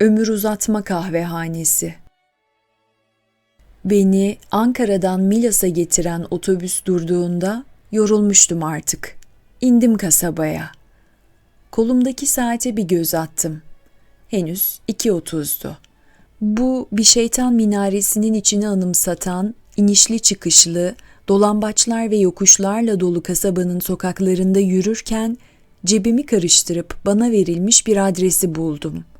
Ömür Uzatma Kahvehanesi Beni Ankara'dan Milas'a getiren otobüs durduğunda yorulmuştum artık. İndim kasabaya. Kolumdaki saate bir göz attım. Henüz 2.30'du. Bu bir şeytan minaresinin içini anımsatan, inişli çıkışlı, dolambaçlar ve yokuşlarla dolu kasabanın sokaklarında yürürken cebimi karıştırıp bana verilmiş bir adresi buldum.''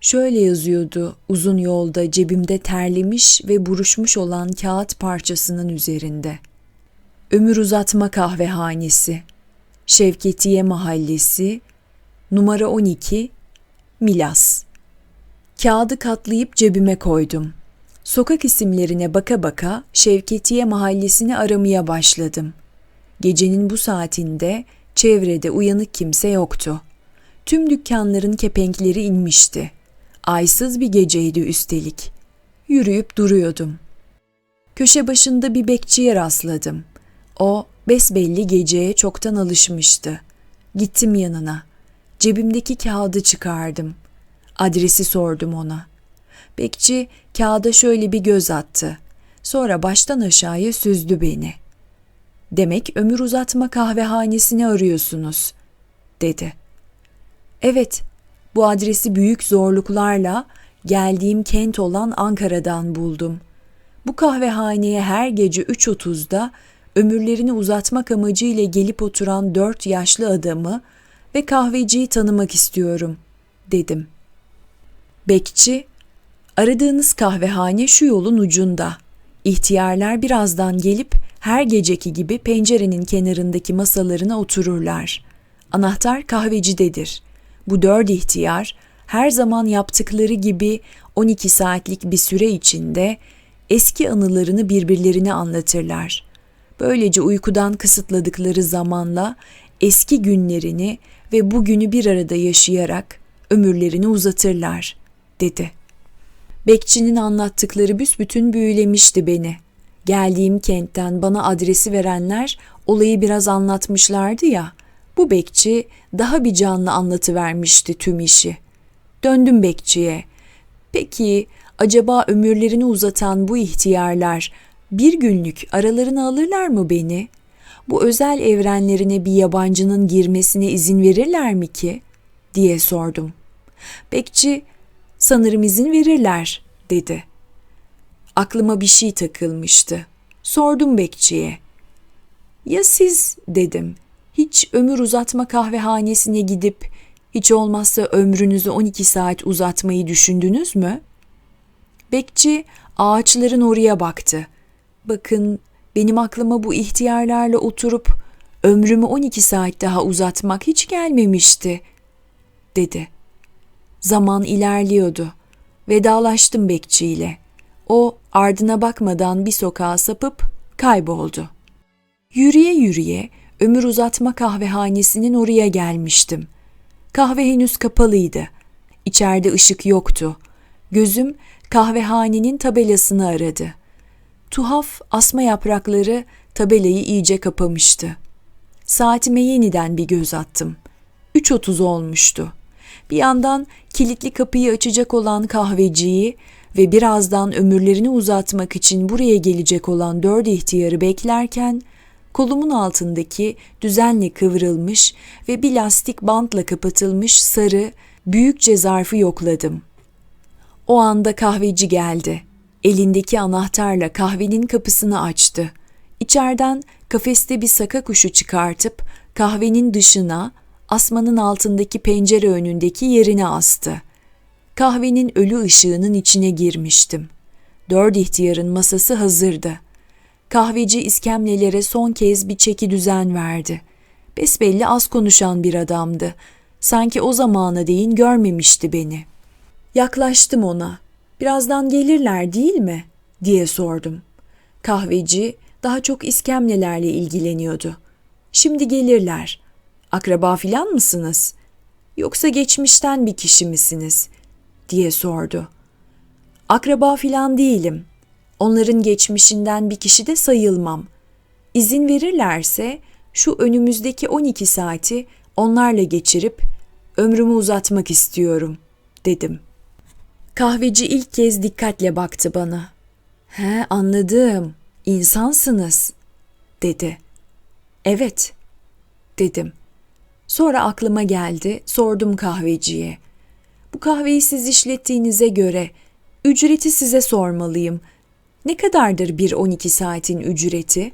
Şöyle yazıyordu uzun yolda cebimde terlemiş ve buruşmuş olan kağıt parçasının üzerinde. Ömür Uzatma Kahvehanesi, Şevketiye Mahallesi, numara 12, Milas. Kağıdı katlayıp cebime koydum. Sokak isimlerine baka baka Şevketiye Mahallesi'ni aramaya başladım. Gecenin bu saatinde çevrede uyanık kimse yoktu. Tüm dükkanların kepenkleri inmişti. Aysız bir geceydi üstelik. Yürüyüp duruyordum. Köşe başında bir bekçiye rastladım. O besbelli geceye çoktan alışmıştı. Gittim yanına. Cebimdeki kağıdı çıkardım. Adresi sordum ona. Bekçi kağıda şöyle bir göz attı. Sonra baştan aşağıya süzdü beni. Demek ömür uzatma kahvehanesini arıyorsunuz, dedi. Evet, bu adresi büyük zorluklarla geldiğim kent olan Ankara'dan buldum. Bu kahvehaneye her gece 3.30'da ömürlerini uzatmak amacıyla gelip oturan dört yaşlı adamı ve kahveciyi tanımak istiyorum, dedim. Bekçi, aradığınız kahvehane şu yolun ucunda. İhtiyarlar birazdan gelip her geceki gibi pencerenin kenarındaki masalarına otururlar. Anahtar kahvecidedir. Bu dört ihtiyar her zaman yaptıkları gibi 12 saatlik bir süre içinde eski anılarını birbirlerine anlatırlar. Böylece uykudan kısıtladıkları zamanla eski günlerini ve bugünü bir arada yaşayarak ömürlerini uzatırlar, dedi. Bekçinin anlattıkları büsbütün büyülemişti beni. Geldiğim kentten bana adresi verenler olayı biraz anlatmışlardı ya, bu bekçi daha bir canlı anlatıvermişti tüm işi. Döndüm bekçiye. Peki acaba ömürlerini uzatan bu ihtiyarlar bir günlük aralarını alırlar mı beni? Bu özel evrenlerine bir yabancının girmesine izin verirler mi ki? diye sordum. Bekçi sanırım izin verirler dedi. Aklıma bir şey takılmıştı. Sordum bekçiye. Ya siz dedim hiç ömür uzatma kahvehanesine gidip hiç olmazsa ömrünüzü 12 saat uzatmayı düşündünüz mü? Bekçi ağaçların oraya baktı. Bakın benim aklıma bu ihtiyarlarla oturup ömrümü 12 saat daha uzatmak hiç gelmemişti, dedi. Zaman ilerliyordu. Vedalaştım bekçiyle. O ardına bakmadan bir sokağa sapıp kayboldu. Yürüye yürüye ömür uzatma kahvehanesinin oraya gelmiştim. Kahve henüz kapalıydı. İçeride ışık yoktu. Gözüm kahvehanenin tabelasını aradı. Tuhaf asma yaprakları tabelayı iyice kapamıştı. Saatime yeniden bir göz attım. 3.30 olmuştu. Bir yandan kilitli kapıyı açacak olan kahveciyi ve birazdan ömürlerini uzatmak için buraya gelecek olan dört ihtiyarı beklerken kolumun altındaki düzenle kıvrılmış ve bir lastik bantla kapatılmış sarı, büyükçe zarfı yokladım. O anda kahveci geldi. Elindeki anahtarla kahvenin kapısını açtı. İçeriden kafeste bir saka kuşu çıkartıp kahvenin dışına, asmanın altındaki pencere önündeki yerine astı. Kahvenin ölü ışığının içine girmiştim. Dört ihtiyarın masası hazırdı. Kahveci iskemlelere son kez bir çeki düzen verdi. Besbelli az konuşan bir adamdı. Sanki o zamana değin görmemişti beni. Yaklaştım ona. Birazdan gelirler değil mi? diye sordum. Kahveci daha çok iskemlelerle ilgileniyordu. Şimdi gelirler. Akraba filan mısınız? Yoksa geçmişten bir kişi misiniz? diye sordu. Akraba filan değilim. Onların geçmişinden bir kişi de sayılmam. İzin verirlerse şu önümüzdeki 12 saati onlarla geçirip ömrümü uzatmak istiyorum, dedim.'' Kahveci ilk kez dikkatle baktı bana. He anladım. İnsansınız dedi. Evet dedim. Sonra aklıma geldi, sordum kahveciye. Bu kahveyi siz işlettiğinize göre ücreti size sormalıyım. Ne kadardır bir 12 saatin ücreti?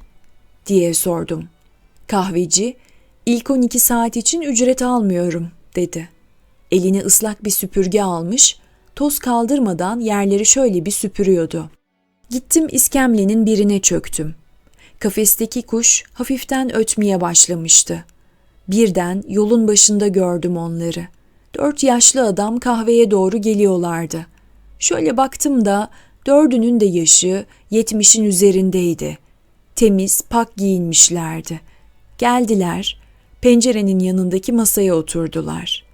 diye sordum. Kahveci, ilk 12 saat için ücret almıyorum dedi. Eline ıslak bir süpürge almış, toz kaldırmadan yerleri şöyle bir süpürüyordu. Gittim iskemlenin birine çöktüm. Kafesteki kuş hafiften ötmeye başlamıştı. Birden yolun başında gördüm onları. Dört yaşlı adam kahveye doğru geliyorlardı. Şöyle baktım da dördünün de yaşı yetmişin üzerindeydi. Temiz, pak giyinmişlerdi. Geldiler, pencerenin yanındaki masaya oturdular.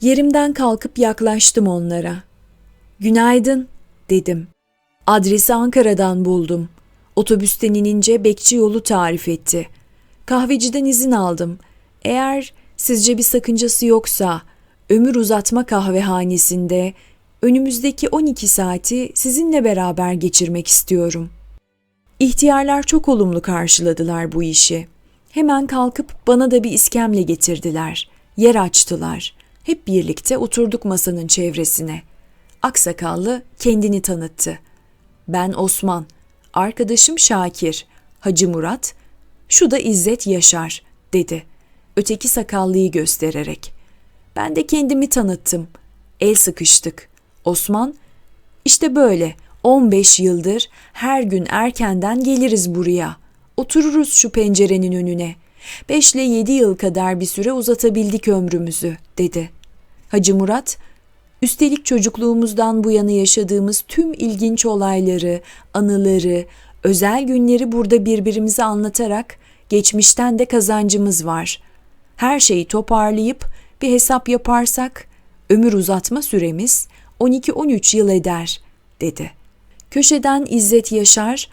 Yerimden kalkıp yaklaştım onlara. Günaydın, dedim. Adresi Ankara'dan buldum. Otobüsten inince bekçi yolu tarif etti. Kahveciden izin aldım. Eğer sizce bir sakıncası yoksa ömür uzatma kahvehanesinde önümüzdeki 12 saati sizinle beraber geçirmek istiyorum. İhtiyarlar çok olumlu karşıladılar bu işi. Hemen kalkıp bana da bir iskemle getirdiler. Yer açtılar. Hep birlikte oturduk masanın çevresine. Aksakallı kendini tanıttı. Ben Osman, arkadaşım Şakir, Hacı Murat, şu da İzzet Yaşar dedi. Öteki sakallıyı göstererek. Ben de kendimi tanıttım. El sıkıştık. Osman, işte böyle 15 yıldır her gün erkenden geliriz buraya. Otururuz şu pencerenin önüne. 5 ile 7 yıl kadar bir süre uzatabildik ömrümüzü, dedi. Hacı Murat, üstelik çocukluğumuzdan bu yana yaşadığımız tüm ilginç olayları, anıları, özel günleri burada birbirimize anlatarak geçmişten de kazancımız var. Her şeyi toparlayıp bir hesap yaparsak ömür uzatma süremiz 12-13 yıl eder, dedi. Köşeden İzzet Yaşar,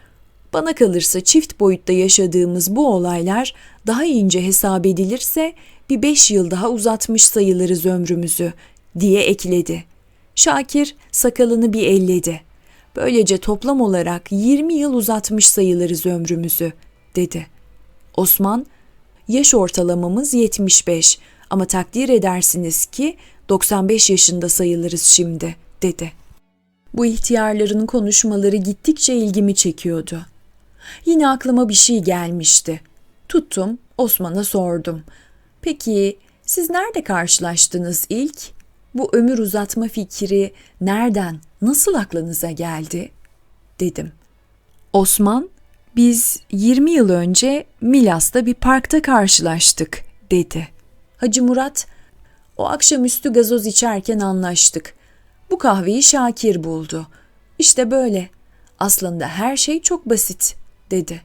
bana kalırsa çift boyutta yaşadığımız bu olaylar daha ince hesap edilirse bir beş yıl daha uzatmış sayılırız ömrümüzü diye ekledi. Şakir sakalını bir elledi. Böylece toplam olarak 20 yıl uzatmış sayılırız ömrümüzü dedi. Osman, yaş ortalamamız 75 ama takdir edersiniz ki 95 yaşında sayılırız şimdi dedi. Bu ihtiyarların konuşmaları gittikçe ilgimi çekiyordu. Yine aklıma bir şey gelmişti. Tuttum, Osman'a sordum. Peki siz nerede karşılaştınız ilk? Bu ömür uzatma fikri nereden, nasıl aklınıza geldi? dedim. Osman, biz 20 yıl önce Milas'ta bir parkta karşılaştık dedi. Hacı Murat, o akşamüstü gazoz içerken anlaştık. Bu kahveyi Şakir buldu. İşte böyle. Aslında her şey çok basit, dedi.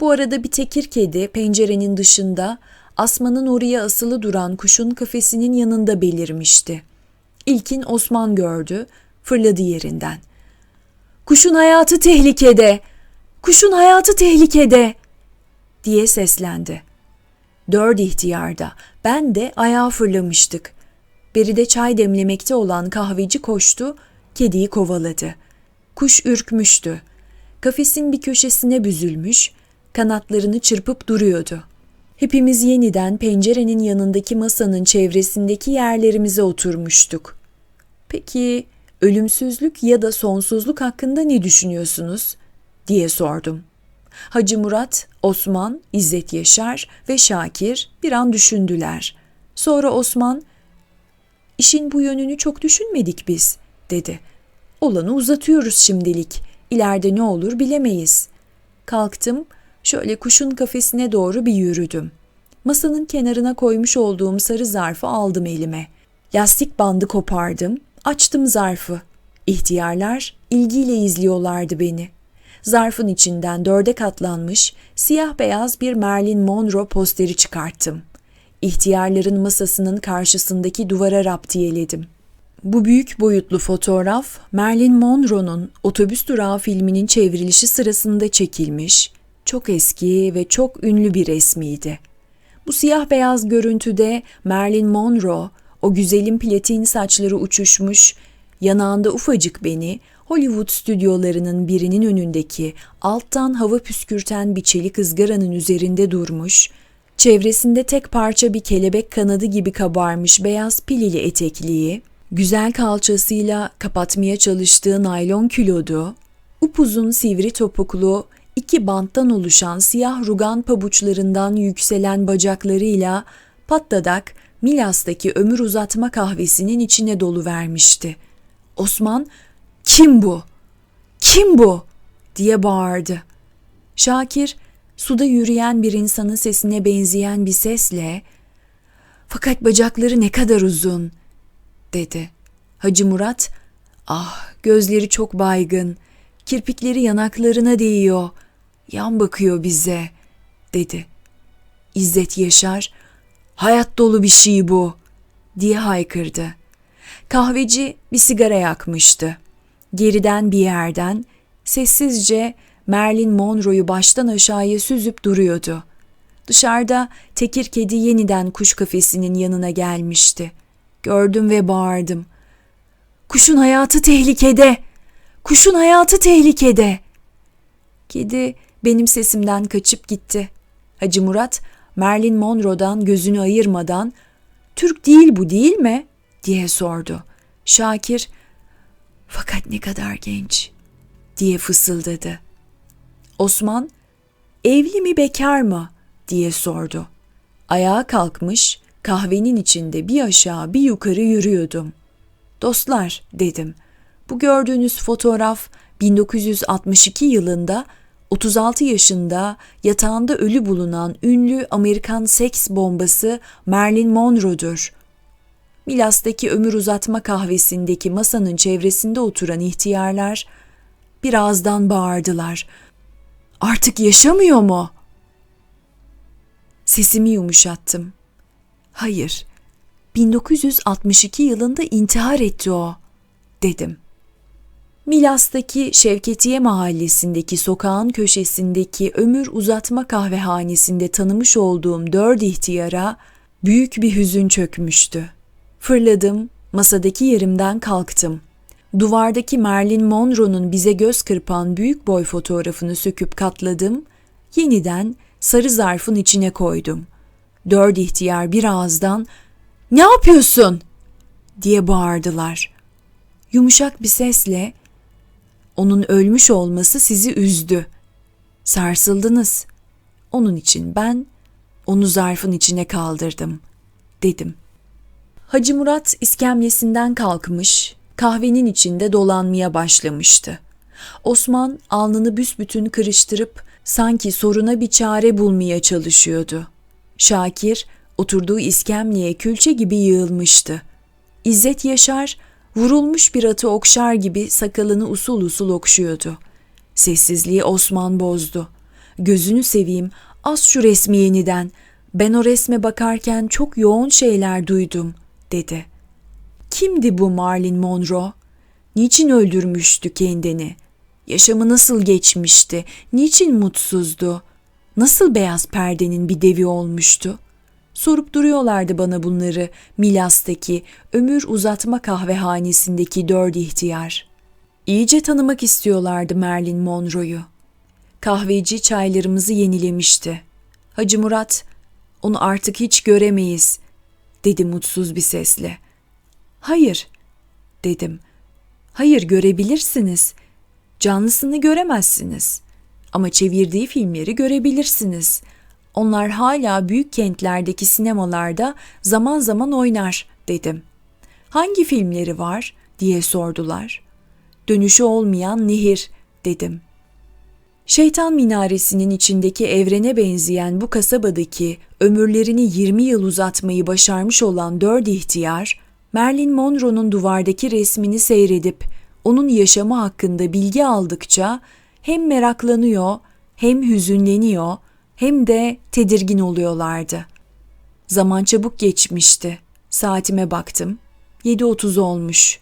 Bu arada bir tekir kedi pencerenin dışında asmanın oraya asılı duran kuşun kafesinin yanında belirmişti. İlkin Osman gördü, fırladı yerinden. Kuşun hayatı tehlikede! Kuşun hayatı tehlikede! diye seslendi. Dört ihtiyarda, ben de ayağa fırlamıştık. Beride çay demlemekte olan kahveci koştu, kediyi kovaladı. Kuş ürkmüştü. Kafesin bir köşesine büzülmüş, kanatlarını çırpıp duruyordu. Hepimiz yeniden pencerenin yanındaki masanın çevresindeki yerlerimize oturmuştuk. Peki ölümsüzlük ya da sonsuzluk hakkında ne düşünüyorsunuz? diye sordum. Hacı Murat, Osman, İzzet Yaşar ve Şakir bir an düşündüler. Sonra Osman, işin bu yönünü çok düşünmedik biz, dedi. Olanı uzatıyoruz şimdilik. İleride ne olur bilemeyiz. Kalktım, şöyle kuşun kafesine doğru bir yürüdüm. Masanın kenarına koymuş olduğum sarı zarfı aldım elime. Lastik bandı kopardım, açtım zarfı. İhtiyarlar ilgiyle izliyorlardı beni. Zarfın içinden dörde katlanmış siyah beyaz bir Marilyn Monroe posteri çıkarttım. İhtiyarların masasının karşısındaki duvara raptiyeledim. Bu büyük boyutlu fotoğraf Marilyn Monroe'nun Otobüs Durağı filminin çevrilişi sırasında çekilmiş, çok eski ve çok ünlü bir resmiydi. Bu siyah beyaz görüntüde Marilyn Monroe, o güzelim platin saçları uçuşmuş, yanağında ufacık beni Hollywood stüdyolarının birinin önündeki alttan hava püskürten bir çelik ızgaranın üzerinde durmuş, çevresinde tek parça bir kelebek kanadı gibi kabarmış beyaz pilili etekliği, güzel kalçasıyla kapatmaya çalıştığı naylon kilodu, upuzun sivri topuklu, iki banttan oluşan siyah rugan pabuçlarından yükselen bacaklarıyla patladak Milas'taki ömür uzatma kahvesinin içine dolu vermişti. Osman, kim bu? Kim bu? diye bağırdı. Şakir, suda yürüyen bir insanın sesine benzeyen bir sesle, fakat bacakları ne kadar uzun, dedi. Hacı Murat, ah gözleri çok baygın, kirpikleri yanaklarına değiyor, yan bakıyor bize, dedi. İzzet Yaşar, hayat dolu bir şey bu, diye haykırdı. Kahveci bir sigara yakmıştı. Geriden bir yerden sessizce Marilyn Monroe'yu baştan aşağıya süzüp duruyordu. Dışarıda tekir kedi yeniden kuş kafesinin yanına gelmişti. Gördüm ve bağırdım. Kuşun hayatı tehlikede! Kuşun hayatı tehlikede! Kedi benim sesimden kaçıp gitti. Hacı Murat Marilyn Monroe'dan gözünü ayırmadan Türk değil bu değil mi? Diye sordu. Şakir fakat ne kadar genç diye fısıldadı. Osman evli mi bekar mı diye sordu. Ayağa kalkmış kahvenin içinde bir aşağı bir yukarı yürüyordum. Dostlar dedim. Bu gördüğünüz fotoğraf 1962 yılında 36 yaşında yatağında ölü bulunan ünlü Amerikan seks bombası Marilyn Monroe'dur. Milas'taki ömür uzatma kahvesindeki masanın çevresinde oturan ihtiyarlar birazdan bağırdılar. Artık yaşamıyor mu? Sesimi yumuşattım. Hayır, 1962 yılında intihar etti o, dedim. Milas'taki Şevketiye mahallesindeki sokağın köşesindeki ömür uzatma kahvehanesinde tanımış olduğum dört ihtiyara büyük bir hüzün çökmüştü. Fırladım, masadaki yerimden kalktım. Duvardaki Marilyn Monroe'nun bize göz kırpan büyük boy fotoğrafını söküp katladım, yeniden sarı zarfın içine koydum. Dört ihtiyar bir ağızdan ''Ne yapıyorsun?'' diye bağırdılar. Yumuşak bir sesle ''Onun ölmüş olması sizi üzdü. Sarsıldınız. Onun için ben onu zarfın içine kaldırdım.'' dedim.'' Hacı Murat iskemlesinden kalkmış, kahvenin içinde dolanmaya başlamıştı. Osman alnını büsbütün kırıştırıp sanki soruna bir çare bulmaya çalışıyordu. Şakir oturduğu iskemleye külçe gibi yığılmıştı. İzzet Yaşar vurulmuş bir atı okşar gibi sakalını usul usul okşuyordu. Sessizliği Osman bozdu. Gözünü seveyim, az şu resmi yeniden. Ben o resme bakarken çok yoğun şeyler duydum.'' Dedi. Kimdi bu Marilyn Monroe? Niçin öldürmüştü kendini? Yaşamı nasıl geçmişti? Niçin mutsuzdu? Nasıl beyaz perdenin bir devi olmuştu? Sorup duruyorlardı bana bunları Milas'taki ömür uzatma kahvehanesindeki dört ihtiyar. İyice tanımak istiyorlardı Marilyn Monroe'yu. Kahveci çaylarımızı yenilemişti. Hacı Murat, onu artık hiç göremeyiz dedi mutsuz bir sesle. Hayır, dedim. Hayır görebilirsiniz. Canlısını göremezsiniz. Ama çevirdiği filmleri görebilirsiniz. Onlar hala büyük kentlerdeki sinemalarda zaman zaman oynar, dedim. Hangi filmleri var diye sordular. Dönüşü olmayan nehir, dedim. Şeytan minaresinin içindeki evrene benzeyen bu kasabadaki ömürlerini 20 yıl uzatmayı başarmış olan dört ihtiyar, Marilyn Monroe'nun duvardaki resmini seyredip onun yaşamı hakkında bilgi aldıkça hem meraklanıyor, hem hüzünleniyor, hem de tedirgin oluyorlardı. Zaman çabuk geçmişti. Saatime baktım. 7.30 olmuş.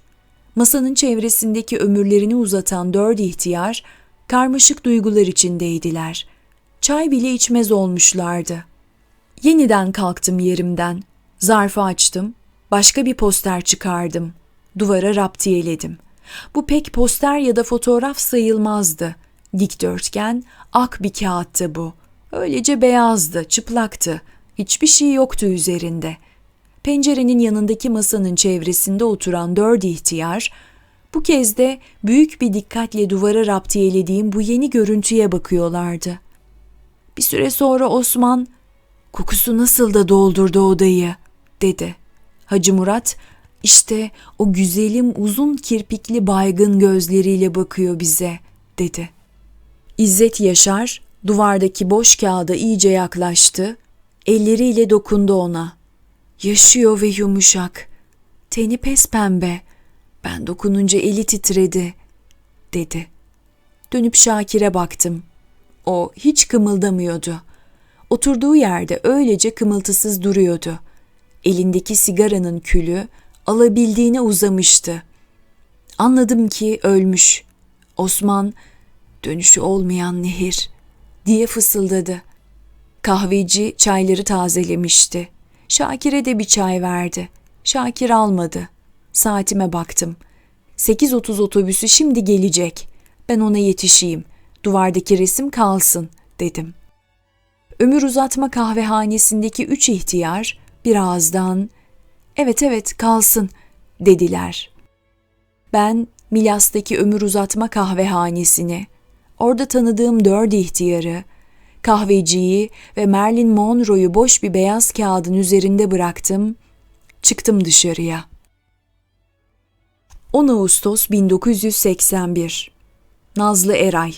Masanın çevresindeki ömürlerini uzatan dört ihtiyar karmaşık duygular içindeydiler. Çay bile içmez olmuşlardı. Yeniden kalktım yerimden. Zarfı açtım. Başka bir poster çıkardım. Duvara raptiyeledim. Bu pek poster ya da fotoğraf sayılmazdı. Dikdörtgen, ak bir kağıttı bu. Öylece beyazdı, çıplaktı. Hiçbir şey yoktu üzerinde. Pencerenin yanındaki masanın çevresinde oturan dört ihtiyar, bu kez de büyük bir dikkatle duvara raptiyelediğim bu yeni görüntüye bakıyorlardı. Bir süre sonra Osman, kokusu nasıl da doldurdu odayı, dedi. Hacı Murat, işte o güzelim uzun kirpikli baygın gözleriyle bakıyor bize, dedi. İzzet Yaşar, duvardaki boş kağıda iyice yaklaştı, elleriyle dokundu ona. Yaşıyor ve yumuşak. Teni pes pembe. Ben dokununca eli titredi, dedi. Dönüp Şakir'e baktım. O hiç kımıldamıyordu. Oturduğu yerde öylece kımıltısız duruyordu. Elindeki sigaranın külü alabildiğine uzamıştı. Anladım ki ölmüş. Osman, dönüşü olmayan nehir diye fısıldadı. Kahveci çayları tazelemişti. Şakir'e de bir çay verdi. Şakir almadı. Saatime baktım. 8.30 otobüsü şimdi gelecek. Ben ona yetişeyim. Duvardaki resim kalsın, dedim. Ömür uzatma kahvehanesindeki üç ihtiyar birazdan evet evet kalsın dediler. Ben Milas'taki ömür uzatma kahvehanesini, orada tanıdığım dört ihtiyarı, kahveciyi ve Marilyn Monroe'yu boş bir beyaz kağıdın üzerinde bıraktım, çıktım dışarıya. 10 Ağustos 1981 Nazlı Eray